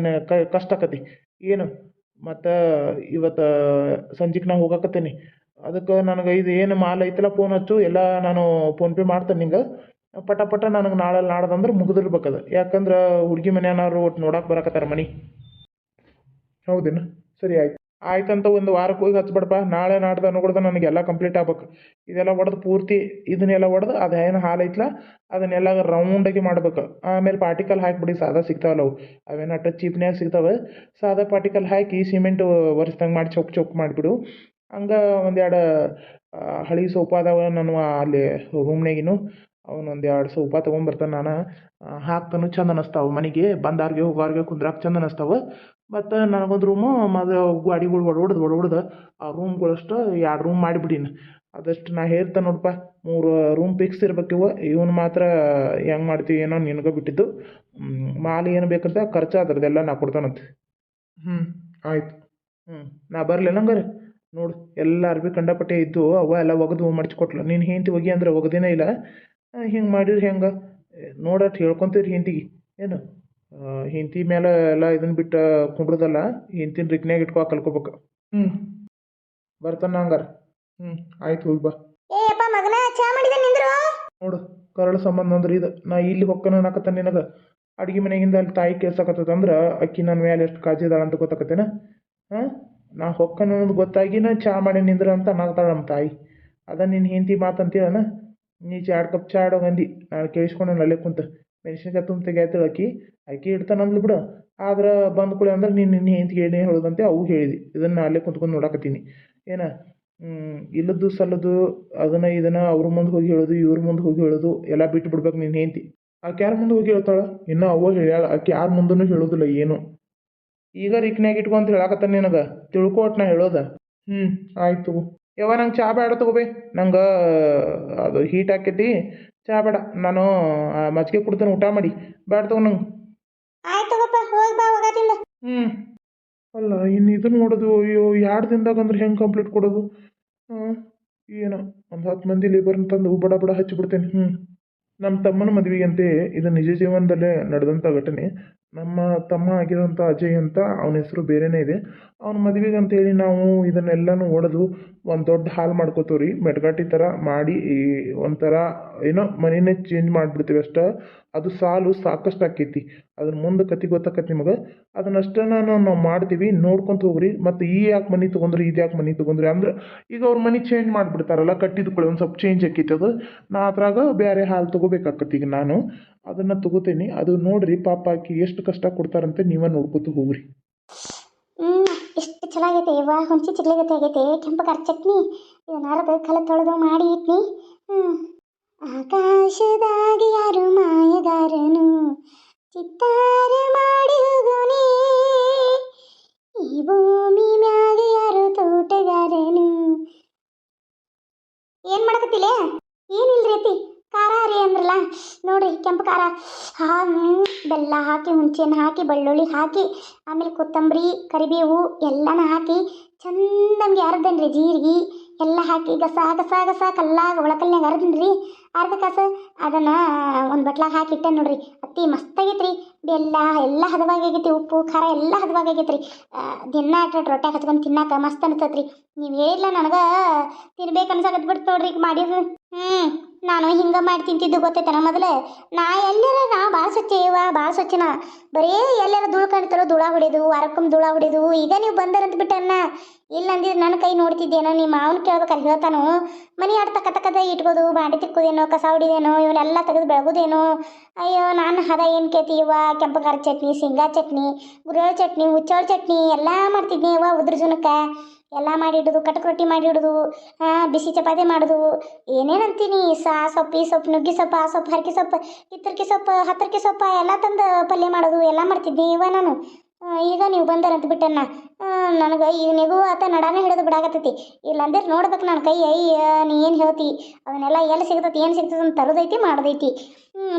S2: ಕಷ್ಟ ಆಕತಿ ಏನು? ಮತ್ತು ಇವತ್ತು ಸಂಜೆಗೆ ನಾ ಹೋಗಾಕತ್ತೀನಿ. ಅದಕ್ಕೆ ನನಗೆ ಇದು ಏನು ಮಾಲ್ ಐತಲ್ಲ ಫೋನ್ ಹಚ್ಚು, ಎಲ್ಲ ನಾನು ಫೋನ್ಪೇ ಮಾಡ್ತೇನೆ ನಿಂಗೆ. ಪಟ ಪಟ ನನಗೆ ನಾಳೆ ನಾಡ್ದಂದ್ರೆ ಮುಗಿದಿರ್ಬೇಕದು. ಯಾಕಂದ್ರೆ ಹುಡುಗಿ ಮನೆಯವ್ರು ಒಟ್ಟು ನೋಡಕ್ಕೆ ಬರಕತ್ತಾರ ಮನೆ. ಹೌದೇನು? ಸರಿ ಆಯ್ತು. ಆಯ್ತಂತ ಒಂದು ವಾರಕ್ಕೆ ಹೋಗಿ ಹಚ್ಬಿಡಪ್ಪ. ನಾಳೆ ನಾಡ್ದು ಅನ್ಕೊಡ್ದು ನನಗೆಲ್ಲ ಕಂಪ್ಲೀಟ್ ಆಗ್ಬೇಕು. ಇದೆಲ್ಲ ಹೊಡೆದು ಪೂರ್ತಿ ಇದನ್ನೆಲ್ಲ ಹೊಡೆದು ಅದು ಏನು ಹಾಲು ಐತ್ಲ, ಅದನ್ನೆಲ್ಲ ರೌಂಡಾಗಿ ಮಾಡ್ಬೇಕು. ಆಮೇಲೆ ಪಾರ್ಟಿಕಲ್ ಹಾಕಿಬಿಡಿ, ಸಾದಾ ಸಿಗ್ತಾವಲ್ಲ ಅವು. ಅವೇನು ಅಟ್ಟ ಚೀಪ್ನ್ಯಾಗ ಸಿಗ್ತಾವೆ. ಸಾದಾ ಪಾರ್ಟಿಕಲ್ ಹಾಕಿ ಸಿಮೆಂಟ್ ಒರೆಸ್ದಂಗೆ ಮಾಡಿ ಚೌಕ್ ಚೌಕ್ ಮಾಡಿಬಿಡು. ಹಂಗೆ ಒಂದೆರಡು ಹಳೆ ಸೋಪಾದವ ನನ್ನ ಅಲ್ಲಿ ರೂಮ್ನಾಗಿನು ಅವನು ಎರಡು ಎರಡು ಸೋಫಾ ತೊಗೊಂಬರ್ತಾನೆ ನಾನು. ಹಾಕ್ತಾನು ಚಂದ ಅನಸ್ತಾವೆ ಮನೆಗೆ. ಬಂದಾರ್ಗೆ ಹೋಗೋರ್ಗೆ ಕುಂದ್ರಾಕ ಚಂದ ಅನಸ್ತಾವೆ. ಮತ್ತು ನನಗೊಂದು ರೂಮು ಮತ್ತು ಗಾಡಿಗಳು ಹೊಡ್ದು ಹೊಡ್ದು ಆ ರೂಮ್ಗಳಷ್ಟು ಎರಡು ರೂಮ್ ಮಾಡಿಬಿಡೀನಿ. ಅದಷ್ಟು ನಾ ಹೇಳ್ತೇನೆ ನೋಡಪ್ಪ ಮೂರು ರೂಮ್ ಫಿಕ್ಸ್ ಇರ್ಬೇಕು ಇವು. ಇವನು ಮಾತ್ರ ಹೆಂಗೆ ಮಾಡ್ತೀವಿ ಏನೋ ನಿನಗೆ ಬಿಟ್ಟಿದ್ದು. ಮಾಲ್ ಏನು ಬೇಕಂತ ಖರ್ಚು ಅದ್ರದ್ದೆಲ್ಲ ನಾ ಕೊಡ್ತಾನಂತೆ. ಹ್ಞೂ ಆಯ್ತು. ಹ್ಞೂ ನಾ ಬರಲಿ ಹಂಗಾರೆ. ನೋಡು ಎಲ್ಲ ಅರ್ಬಿ ಕಂಡಪಟ್ಟೆ ಇದ್ದು ಅವ ಎಲ್ಲ ಒಗೆದು ಮಡ್ಚಿಕೊಟ್ಲು. ನೀನು ಹೆಂಡ್ತಿ ಒಗಿ ಅಂದ್ರೆ ಒಗ್ದೇನೇ ಇಲ್ಲ. ಹಿಂಗೆ ಮಾಡಿದ್ರೆ ಹೆಂಗೆ? ನೋಡಟ್ ಹೇಳ್ಕೊಂತೀರಿ ಹಿಂದಿಗೆ. ಏನು? ಹಿಂದಿ ಮೇಲೆ ಎಲ್ಲ ಇದನ್ನ ಬಿಟ್ಟು ಕುಂಡ್ರದಲ್ಲ ಹೆಂಡ್ತಿನ ರಿಕ್ನ್ಯಾಗ ಇಟ್ಕೊ ಕಲ್ಕೋಬೇಕು. ಹ್ಞೂ ಬರ್ತಾನ ಹಂಗಾರ. ಹ್ಞೂ ಆಯ್ತು ಹೋಗಿ ಬಾ.
S1: ಏಪ್ಪ ಮಗನ ಚಾ ಮಾಡಿದ ನಿಂದ್ರು?
S2: ನೋಡು ಕರಳು ಸಂಬಂಧ ಅಂದ್ರೆ ಇದು. ನಾ ಇಲ್ಲಿ ಹೊಕ್ಕನ ಅನ್ನಕತ್ತ ನಿನಗೆ. ಅಡುಗೆ ಮನೆಗಿಂದ ಅಲ್ಲಿ ತಾಯಿ ಕೇಳ್ಸಕತ್ತದ ಅಂದ್ರೆ ಅಕ್ಕಿ ನನ್ನ ಮೇಲೆ ಎಷ್ಟು ಕಾಜಿದಾಳ ಅಂತ ಗೊತ್ತಾಕತ್ತೇನ? ಹಾಂ? ನಾ ಹೊಕ್ಕನ ಅನ್ನೋದು ಗೊತ್ತಾಗಿ ನಾ ಚಾ ಮಾಡಿ ನಿಂದ್ರ ಅಂತ ಅನ್ನಕ್ತಾಳೆ ನಮ್ಮ ತಾಯಿ. ಅದ ನಿನ್ನ ಹೆಂಡತಿ ಮಾತಂತೀರನ ನೀ ಚಾರ್ ಕಪ್ ಚಾ ಮಂದಿ. ನಾನು ಕೇಳಿಸ್ಕೊಂಡು ಅಲ್ಲೇ ಕುಂತ. ಮೆಣಸಿನ್ಕಾಯಿ ತುಂಬ ತೆಗಿಯಾತಿಳ ಅಕ್ಕಿ? ಅಕ್ಕಿ ಇಡ್ತಾನಂದ್ಲು ಬಿಡು. ಆದ್ರೆ ಬಂದ ಕೂಡಲೇ ಅಂದ್ರೆ ನೀನು ನಿನ್ನ ಹೆಂಡ್ತಿಗೆ ಏನೇ ಹೇಳೋದಂತೆ ಅವು ಹೇಳಿದಿ. ಇದನ್ನು ಅಲ್ಲೇ ಕುಂತ್ಕೊಂಡು ನೋಡಕತ್ತೀನಿ. ಏನ? ಇಲ್ಲದ್ದು ಸಲ್ಲದು ಅದನ್ನ ಇದನ್ನ ಅವ್ರ ಮುಂದೆ ಹೋಗಿ ಹೇಳೋದು, ಇವ್ರ ಮುಂದೆ ಹೋಗಿ ಹೇಳೋದು, ಎಲ್ಲ ಬಿಟ್ಟು ಬಿಡ್ಬೇಕು ನಿನ್ನ ಹೆಂಡ್ತಿ. ಆಕೆ ಯಾರ ಮುಂದೆ ಹೋಗಿ ಹೇಳ್ತಾಳೆ? ಇನ್ನೂ ಅವ್ವ ಹೇಳ್ಯಾಳ. ಆಕೆ ಯಾರ ಮುಂದೂ ಹೇಳೋದಿಲ್ಲ ಏನು. ಈಗ ರಿಕ್ನ್ಯಾಗ ಇಟ್ಕೊಂತ ಹೇಳಾಕತ್ತಾನ ನಿನಗೆ. ತಿಳ್ಕೊಟ್ ನಾ ಹೇಳೋದ. ಹ್ಞೂ ಆಯ್ತು ಯವ್ವ ನಂಗೆ ಚಾ ಬೇಡ ತಗೋಬೇ ನಂಗೆ ಅದು ಹೀಟ್ ಆಕೈತಿ. ಚಾ ಬೇಡ. ನಾನು ಮಜ್ಜಿಗೆ ಕುಡ್ತೇನೆ ಊಟ ಮಾಡಿ. ಬೇಡ ತಗೋ ನಂಗೆ. ಹ್ಞೂ ಅಲ್ಲ ಇನ್ನು ಇದು ನೋಡೋದು ಅಯ್ಯೋ ಎರಡು ದಿನದಾಗ ಅಂದ್ರೆ ಹೆಂಗೆ ಕಂಪ್ಲೀಟ್ ಕೊಡೋದು? ಹ್ಞೂ ಏನೋ ಒಂದು ಹತ್ತು ಮಂದಿ ಲೇಬರ್ನ ತಂದು ಬಡ ಬಡ ಹಚ್ಚಿಬಿಡ್ತೇನೆ. ಹ್ಞೂ ನಮ್ಮ ತಮ್ಮನ ಮದುವೆಗಂತೆ ಇದು ನಿಜ ಜೀವನದಲ್ಲೇ ನಡೆದಂಥ ಘಟನೆ. ನಮ್ಮ ತಮ್ಮ ಆಗಿರೋಂಥ ಅಜಯ್ ಅಂತ ಅವನ ಹೆಸರು ಬೇರೆನೇ ಇದೆ. ಅವನ ಮದುವೆಗೆ ಅಂತೇಳಿ ನಾವು ಇದನ್ನೆಲ್ಲನೂ ಒಡೆದು ಒಂದು ದೊಡ್ಡ ಹಾಲ್ ಮಾಡ್ಕೋತೀವಿ ರೀ ಮೆಟ್ಗಾಟಿ ಥರ ಮಾಡಿ ಈ ಒಂಥರ ಏನೋ ಮನೇನೇ ಚೇಂಜ್ ಮಾಡಿಬಿಡ್ತೀವಿ ಅಷ್ಟೇ. ಅದು ಸಾಲು ಸಾಕಷ್ಟು ಆಕೈತಿ. ಅದ್ರ ಮುಂದೆ ಕತಿ ಗೊತ್ತಾಕತ್ತೆ ನಿಮಗೆ. ಅದನ್ನಷ್ಟೇ ನಾನು ನಾವು ಮಾಡ್ತೀವಿ. ನೋಡ್ಕೊಂತ ಹೋಗ್ರಿ. ಮತ್ತು ಈ ಯಾಕೆ ಮನೆ ತೊಗೊಂಡ್ರಿ, ಇದು ಯಾಕೆ ಮನೆ ತೊಗೊಂಡ್ರಿ ಅಂದ್ರೆ ಈಗ ಅವ್ರ ಮನೆ ಚೇಂಜ್ ಮಾಡಿಬಿಡ್ತಾರಲ್ಲ, ಕಟ್ಟಿದ ಕೂಡ ಒಂದು ಸ್ವಲ್ಪ ಚೇಂಜ್ ಆಕೈತಿ ಅದು. ನಾ ಅದ್ರಾಗ ಬೇರೆ ಹಾಲು ತೊಗೋಬೇಕಾಕತ್ತೆ ಈಗ ನಾನು. ಅದನ್ನು ತೊಗೋತೀನಿ. ಅದು ನೋಡ್ರಿ ಪಾಪ ಆಕಿ ಎಷ್ಟು ಕಷ್ಟ ಕೊಡ್ತಾರಂತ ನೀವೇ ನೋಡ್ಕೊತ ಹೋಗ್ರಿ.
S1: ಎಷ್ಟು ಚಲೋ ಆಗೈತೆ ಚಿಗ್ಲಿಗತ್ತೆ ಆಗೈತೆ. ಕೆಂಪು ಖಾರ ಚಟ್ನಿ. ಕಲ ತೊಳೆದು ಮಾಡಿ ಇಟ್ನಿ. ಹ್ಮ್. ಆಕಾಶದಾಗಿ ಯಾರು ಮಾಯಗಾರನು? ಚಿತ್ತಾರ ಮಾಡಿ ಹೋಗೋನಿ ಈ ಭೂಮಿ ಮ್ಯಾಗ ಯಾರು ತೋಟಗಾರನು? ಏನ್ ಮಾಡಕತ್ತಿಲೆ? ಏನಿಲ್ರಿ ಅತ್ತಿ ಖಾರ ರೀ ಅಂದ್ರಲ್ಲ. ನೋಡ್ರಿ, ಕೆಂಪು ಖಾರ. ಹಾ ಬೆಲ್ಲ ಹಾಕಿ, ಹುಣಸೆಹಣ್ಣು ಹಾಕಿ, ಬೆಳ್ಳುಳ್ಳಿ ಹಾಕಿ, ಆಮೇಲೆ ಕೊತ್ತಂಬರಿ, ಕರಿಬೇವು ಎಲ್ಲನ ಹಾಕಿ ಚಂದಂಗೆ ಅರ್ದನ್ರಿ ಜೀರಿಗೆ ಎಲ್ಲ ಹಾಕಿ ಗಸ ಗಸ ಗಸ ಕಲ್ಲಾಗ ಒಳಕಲ್ನಾಗ ಅರ್ದನ್ರಿ ಅರ್ಧ ಕಾಸು ಅದನ್ನು ಒಂದು ಬಟ್ಲಾಗ ಹಾಕಿಟ್ಟೆ ಇಟ್ಟೆ ಅತಿ ಮಸ್ತಾಗೈತೆ ರೀ ಬೆಲ್ಲ ಎಲ್ಲ ಹದವಾಗೈತಿ ಉಪ್ಪು, ಖಾರ ಎಲ್ಲ ಹದವಾಗೈತ್ರಿ ದಿನ ಅಟ್ಟ ರೊಟ್ಟಿ ಹಚ್ಕೊಂಡು ತಿನ್ನಾಕ ಮಸ್ತ್ ಅನ್ಸತ್ರಿ. ನೀವು ಹೇಳಿಲ್ಲ ನನಗೆ ತಿನ್ಬೇಕು ಅನ್ಸಕತ್ ಬಿಡ್ತು ನೋಡ್ರಿ ಈಗ ಮಾಡಿದ್ರು ಹ್ಞೂ ನಾನು ಹಿಂಗೆ ಮಾಡಿ ತಿಂತಿದ್ದು ಗೊತ್ತೈತನ ಮೊದಲೇ? ನಾ ಎಲ್ಲರ? ನಾ ಭಾಳ ಸ್ವಚ್ಛ ಇವ ಭಾಳ ಸ್ವಚ್ಛನ ಬರೀ ಎಲ್ಲರ ಧೂಳು ಕಾಣ್ತಾರೋ ಧೂಳ ಹೊಡೆದು, ವಾರಕ್ಕೊಮ್ಮೆ ಧೂಳ ಹೊಡೆದು, ಈಗ ನೀವು ಬಂದರಂತ ಬಿಟ್ಟನ್ನ ಇಲ್ಲ ಅಂದಿದ್ರೆ ನನ್ನ ಕೈ ನೋಡ್ತಿದ್ದೇನೋ, ನಿಮ್ಮ ಮಾವನ ಕೇಳ್ಬೇಕಾರೆ ಹೇಳ್ತಾನು? ಮನೆ ಆಟ ತಕ್ಕ ತಕ್ಕದ ಇಟ್ಕೋದು ಬಾಡಿ ತಿಕ್ಕೋದೇನೋ, ಕಸ ಹೊಡಿದೇನೋ, ಇವನ್ನೆಲ್ಲ ತೆಗೆದು ಬೆಳಗೋದೇನೋ? ಅಯ್ಯೋ, ನಾನು ಹದ ಏನು ಕೇತಿ ಇವ ಕೆಂಪು ಚಟ್ನಿ, ಶೇಂಗಾ ಚಟ್ನಿ ಗುರೆಳ ಚಟ್ನಿ, ಹುಚ್ಚೋಳ ಚಟ್ನಿ, ಎಲ್ಲ ಮಾಡ್ತಿದ್ನಿ ಇವ ಉದ್ರ ಜುನಕ ಎಲ್ಲ ಮಾಡಿಡೋದು, ಕಟಕ್ ರೊಟ್ಟಿ ಮಾಡಿಡೋದು ಬಿಸಿ ಚಪಾತಿ ಮಾಡೋದು. ಏನೇನು ಅಂತೀನಿ ಸಾ, ಸೊಪ್ಪು, ಈ ಸೊಪ್ಪು, ನುಗ್ಗಿ ಸೊಪ್ಪು, ಆ ಸೊಪ್ಪು, ಹರಕೆ ಸೊಪ್ಪು, ಕಿತ್ತರ್ಕಿ ಸೊಪ್ಪು, ಹತ್ತರ್ಕಿ ಸೊಪ್ಪು ಎಲ್ಲ ತಂದು ಪಲ್ಯ ಮಾಡೋದು, ಎಲ್ಲ ಮಾಡ್ತಿದ್ದೆ ಇವ ನಾನು. ಈಗ ನೀವು ಬಂದರಂತ ಬಿಟ್ಟನ್ನ ನನಗೆ ಇವನಿಗೂ ಆತ ನಡಾನೇ ಹಿಡಿದು ಬಿಡಾಕತ್ತೈತಿ. ಇಲ್ಲಾಂದ್ರೆ ನೋಡ್ಬೇಕು ನನ್ನ ಕೈ, ಅಯ್ಯ, ನೀ ಏನು ಹೇಳ್ತಿ? ಅವನ್ನೆಲ್ಲ ಎಲ್ಲಿ ಸಿಗ್ತೈತಿ, ಏನು ಸಿಗ್ತದೆ ಅಂತ ತರೋದೈತಿ, ಮಾಡೋದೈತಿ.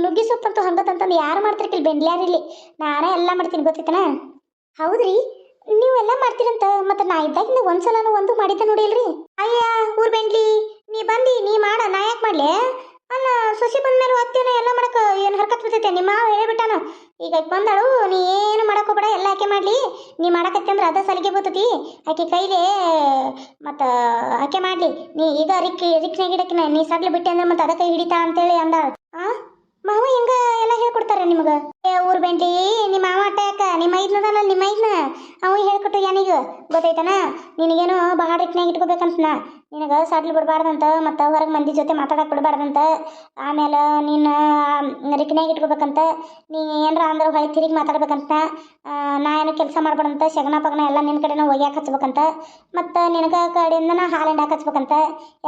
S1: ನುಗ್ಗಿ ಸೊಪ್ಪಂತೂ ಹಂಗತ್ತಂತಂದು ಯಾರು ಮಾಡ್ತಿರ್ಕಿಲ್ಲ ಬೆಂಡ್ಲ್ಯಾರಿಲ್ಲಿ ನಾನೇ ಎಲ್ಲ ಮಾಡ್ತೀನಿ ಗೊತ್ತೈತನ? ಹೌದ್ರಿ. ನೀವೆಲ್ಲ ಮಾಡ್ತೀರಂತ, ಮತ್ತೆ ನಾ ಇದ್ದಾಗಿಂದ ಒಂದ್ಸಲನೂ ಒಂದು ಮಾಡಿದ್ದೆ ನೋಡಿಲ್ರಿ? ಅಯ್ಯ, ಊರ್ ಬೆಂಡ್ಲಿ, ನೀ ಬಂದಿ, ನೀ ಮಾಡ, ನಾ ಯಾಕೆ ಮಾಡ್ಲಿ? ಅಲ್ಲ, ಸೊಸಿ ಬಂದ್ಮೇಲೆ ಅತ್ತೇನ ಎಲ್ಲ ಮಾಡಕ ಏನು ಹರ್ಕತ್ ಬಿಡ್ತೈತೆ? ನಿಮ್ಮ ಹೇಳ್ಬಿಟ್ಟಾನ. ಈಗ ಬಂದಳು, ನೀ ಏನು ಮಾಡಕ್ ಹೋಗ್ಬೇಡ, ಎಲ್ಲ ಆಕೆ ಮಾಡಲಿ. ನೀ ಮಾಡಕತ್ತೆ ಅಂದ್ರೆ ಅದ ಸಲಿಗೆ ಬರ್ತತಿ ಆಕೆ ಕೈಲೇ, ಮತ್ತು, ಆಕೆ ಮಾಡಲಿ. ನೀ ಈಗ ರಿಕ್ ರಿಕ್ನೆ ಗಿಡಕ್ಕೆ ನೀ ಸಡ್ಲು ಬಿಟ್ಟೆ ಅಂದ್ರೆ ಮತ್ತೆ ಅದ ಕೈ ಹಿಡಿತಾ ಅಂತೇಳಿ ಅಂದಾಳ. ಹಾ ಮಾವ ಹೆಂಗ ಎಲ್ಲ ಹೇಳ್ಕೊಡ್ತಾರ ನಿಮ್ಗೆ? ಊರ್ ಬೆಂಟಿ ನಿಮ್ಮ ಮಾವ ಅಟ್ಟ ನಿಮ್ಮ ಐದ್ನದಲ್ಲ ನಿಮ್ಮ ಐದ್ನ? ಅವ ಹೇಳ್ಕೊಟ್ಟು ಯಾನಿಗ, ಗೊತ್ತೈತನ? ನಿನಗೇನು ಭಾಳ ರಿಕ್ನಾಗ ಇಟ್ಕೋಬೇಕಂತ ನಾ ನಿನಗೆ ಸಡ್ಲು ಬಿಡಬಾರ್ದಂತ ಮತ್ತು ಹೊರಗೆ ಮಂದಿ ಜೊತೆ ಮಾತಾಡಕ್ಕೆ ಬಿಡಬಾರ್ದಂತ ಆಮೇಲೆ ನೀನು ರಿಕ್ನಾಗ ಇಟ್ಕೋಬೇಕಂತ, ನೀ ಏನರ ಅಂದ್ರೆ ಹೊಯ್ ತಿರುಗಿ ಮಾತಾಡ್ಬೇಕಂತ ನಾ ಏನು ಕೆಲಸ ಮಾಡ್ಬೇಡಂತ ಶಗನ ಪಗನ ಎಲ್ಲ ನಿನ್ನ ಕಡೆನ ಒಗ್ಯಾಕೆ ಹಚ್ಬೇಕಂತ, ಮತ್ತು ನಿನಗೆ ಕಡೆಯಿಂದ ನಾ ಹಾಲಿಂದ ಹಚ್ಬೇಕಂತ,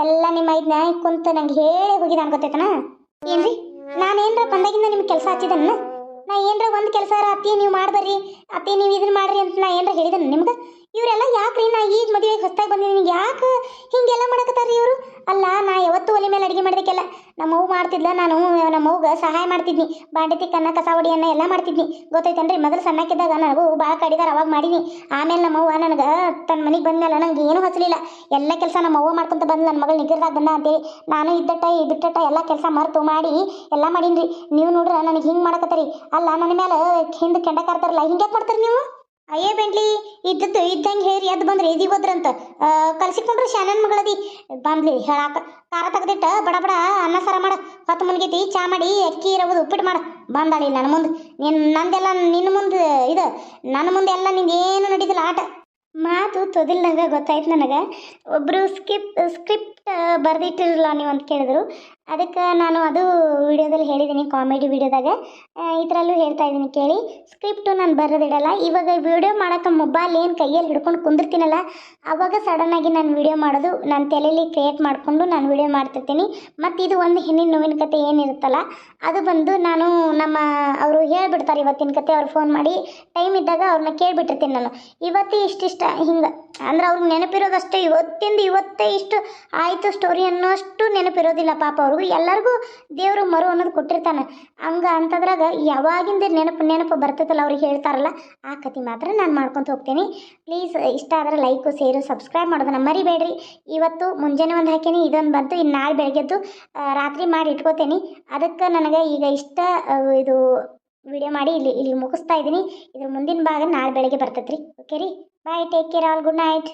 S1: ಎಲ್ಲ ನಿಮ್ಮ ಐದ್ನ ಕುಂತು ನಂಗೆ ಹೇಳಿ ಹೋಗಿದ್ದಾನೆ ಗೊತ್ತೈತನ? ಏನ್ರಿ? ನಾನು ಏನರ ಬಂದಾಗಿಂದ ನಿಮ್ಗೆ ಕೆಲಸ ಹಚ್ಚಿದನ್ನ ನಾ ಏನರ ಒಂದು ಕೆಲಸ ಅತ್ತಿ ನೀವು ಮಾಡ್ಬರ್ರಿ, ಅತ್ತಿ ನೀವು ಇದನ್ನ ಮಾಡ್ರಿ ಅಂತ ನಾ ಏನರ ಹೇಳಿದನ ನಿಮ್ಗೆ? ಇವರೆಲ್ಲ ಯಾಕ್ರಿ? ನಾ ಈಗ ಮದುವೆಗೆ ಹೊಸ್ದಾಗಿ ಬಂದಿದ್ದೀನಿ ಯಾಕೆ ಹಿಂಗೆಲ್ಲ ಮಾಡಕತ್ತಾರ್ರಿ ಇವರು? ಅಲ್ಲ, ನಾ ಯಾವತ್ತೂ ಒಲೆ ಮೇಲೆ ಅಡುಗೆ ಮಾಡೋದಕ್ಕೆಲ್ಲ. ನಮ್ಮ ಅವ್ವ ಮಾಡ್ತಿದ್ಲ, ನಾನು ನಮ್ಮ ಅವ್ಗೆ ಸಹಾಯ ಮಾಡ್ತಿದ್ನಿ. ಬಾಂಡೆ ತಿಕ್ಕನ್ನ ಕಸ, ಹೊಡಿಯನ್ನ ಎಲ್ಲ ಮಾಡ್ತಿದ್ನಿ. ಗೊತ್ತೈತೇನ್ರಿ? ಮೊದಲು ಸಣ್ಣಕ್ಕಿದ್ದಾಗ ನನಗೂ ಭಾಳ ಕಡಿದಾರ ಅವಾಗ ಮಾಡೀನಿ. ಆಮೇಲೆ ನಮ್ಮ ಅವ್ವ ನನಗೆ ತನ್ನ ಮನೆಗೆ ಬಂದ್ಮೇಲೆ ನನಗೆ ಏನೂ ಹಚ್ಚಲಿಲ್ಲ ಎಲ್ಲ ಕೆಲಸ ನಮ್ಮ ಅವ್ವ ಮಾಡ್ಕೊಂತ ಬಂದು ನನ್ನ ಮಗಳು ನಿಗ್ರದಾಗ ಬಂದ ಅಂತೇಳಿ ನಾನು ಇದ್ದಟ್ಟ ಬಿಟ್ಟಟ್ಟ ಎಲ್ಲ ಕೆಲಸ ಮರೆತು ಮಾಡಿ ಎಲ್ಲ ಮಾಡೀನಿ ನೀವು ನೋಡ್ರ ನನಗೆ ಹಿಂಗೆ ಮಾಡಕತ್ತರಿ ಅಲ್ಲ ನನ್ನ ಮೇಲೆ ಹಿಂದೆ ಕೆಂಡ ಕಾರ್ತಾರಲ್ಲ ಹಿಂಗೆ ಮಾಡ್ತೀರಿ ನೀವು? ಅಯ್ಯೇ ಬೆಂಡ್ಲಿ, ಇದ್ದದ್ದು ಇದ್ದಂಗೆ ಹೇರಿ ಎದ್ದು ಬಂದ್ರೆ ಎದಿ ಹೋದ್ರಂತ. ಕಲ್ಸಿಕೊಂಡ್ರು ಶಾನನ್ ಮಗಳದಿ. ಬಂದ್ಲಿ ಹೇಳಾಕ ಖಾರ ತೆಗ್ದಿಟ್ಟ, ಬಡ ಬಡ, ಅನ್ನ ಸಾರ ಮಾಡ. ಹೊತ್ತು ಮುನ್ಗೈತಿ, ಚಾ ಮಾಡಿ, ಅಕ್ಕಿ ಇರೋದು ಉಪ್ಪಿಟ್ಟು ಮಾಡ. ಬಂದಾಳಿ ನನ್ನ ಮುಂದೆ ನಿನ್ನ ನಂದೆಲ್ಲ ನಿನ್ನ ಮುಂದೆ ಇದು ನನ್ನ ಮುಂದೆ ಎಲ್ಲ ನಿಂದು ಏನು ನಡೀದಿಲ್ಲ ಆಟ. ಮಾತು ತೊದಿಲ್ದಂಗೆ ಗೊತ್ತಾಯ್ತು ನನಗೆ. ಒಬ್ಬರು ಸ್ಕಿಪ್ ಸ್ಕ್ರಿಪ್ಟ್ ಬರೆದಿಟ್ಟಿರಲ್ಲ ನೀವು ಅಂತ ಕೇಳಿದ್ರು. ಅದಕ್ಕೆ ನಾನು ಅದು ವಿಡಿಯೋದಲ್ಲಿ ಹೇಳಿದ್ದೀನಿ ಕಾಮಿಡಿ ವಿಡಿಯೋದಾಗ. ಇದರಲ್ಲೂ ಹೇಳ್ತಾ ಇದ್ದೀನಿ ಕೇಳಿ. ಸ್ಕ್ರಿಪ್ಟು ನಾನು ಬರೆದಿಡಲ್ಲ. ಇವಾಗ ವಿಡಿಯೋ ಮಾಡೋಕೆ ಮೊಬೈಲ್ ಏನು ಕೈಯಲ್ಲಿ ಹಿಡ್ಕೊಂಡು ಕುಂದಿರ್ತೀನಲ್ಲ ಆವಾಗ ಸಡನ್ನಾಗಿ ನಾನು ವಿಡಿಯೋ ಮಾಡೋದು, ನನ್ನ ತಲೆಯಲ್ಲಿ ಕ್ರಿಯೇಟ್ ಮಾಡಿಕೊಂಡು ನಾನು ವಿಡಿಯೋ ಮಾಡ್ತಿರ್ತೀನಿ. ಮತ್ತು ಇದು ಒಂದು ಹೆಣ್ಣಿನ ನೋವಿನ ಕತೆ ಏನಿರುತ್ತಲ್ಲ, ಅದು ಬಂದು ನಾನು ನಮ್ಮ, ಅವರು ಹೇಳ್ಬಿಡ್ತಾರೆ ಇವತ್ತಿನ ಕತೆ, ಅವ್ರು ಫೋನ್ ಮಾಡಿ. ಟೈಮ್ ಇದ್ದಾಗ ಅವ್ರನ್ನ ಕೇಳಿಬಿಟ್ಟಿರ್ತೀನಿ ನಾನು. ಇವತ್ತು ಇಷ್ಟಿಷ್ಟ, ಹಿಂಗೆ, ಅಂದ್ರೆ ಅವ್ರಿಗೆ ನೆನಪಿರೋದಷ್ಟೇ, ಇವತ್ತಿಂದ ಇವತ್ತೇ ಇಷ್ಟು ಆಯಿತು ಸ್ಟೋರಿ ಅನ್ನೋಷ್ಟು ನೆನಪಿರೋದಿಲ್ಲ ಪಾಪ ಅವ್ರಿಗೂ ಎಲ್ಲರಿಗೂ ದೇವರು ಮರು ಅನ್ನೋದು ಕೊಟ್ಟಿರ್ತಾನೆ. ಹಂಗೆ ಅಂಥದ್ರಾಗ ಯಾವಾಗಿಂದ ನೆನಪು ನೆನಪು ಬರ್ತೈತಲ್ಲ ಅವ್ರಿಗೆ ಹೇಳ್ತಾರಲ್ಲ, ಆ ಕತೆ ಮಾತ್ರ ನಾನು ಮಾಡ್ಕೊತ ಹೋಗ್ತೀನಿ. ಪ್ಲೀಸ್ ಇಷ್ಟ ಆದರೆ ಲೈಕು ಸೇರು ಸಬ್ಸ್ಕ್ರೈಬ್ ಮಾಡೋದನ್ನ ಮರಿಬೇಡ್ರಿ. ಇವತ್ತು ಮುಂಜಾನೆ ಒಂದು ಹಾಕೀನಿ, ಇದೊಂದು ಬಂತು ಇನ್ನು ನಾಳೆ ಬೆಳಗ್ಗೆದ್ದು ರಾತ್ರಿ ಮಾಡಿ ಇಟ್ಕೋತೀನಿ. ಅದಕ್ಕೆ ನನಗೆ ಈಗ ಇಷ್ಟ ಇದು ವಿಡಿಯೋ ಮಾಡಿ ಇಲ್ಲಿ ಇಲ್ಲಿ ಮುಗಿಸ್ತಾ ಇದ್ದೀನಿ ಇದ್ರ ಮುಂದಿನ ಭಾಗ ನಾಳೆ ಬೆಳಗ್ಗೆ ಬರ್ತೈತ್ರಿ. ಓಕೆ ರೀ? Bye take care all good night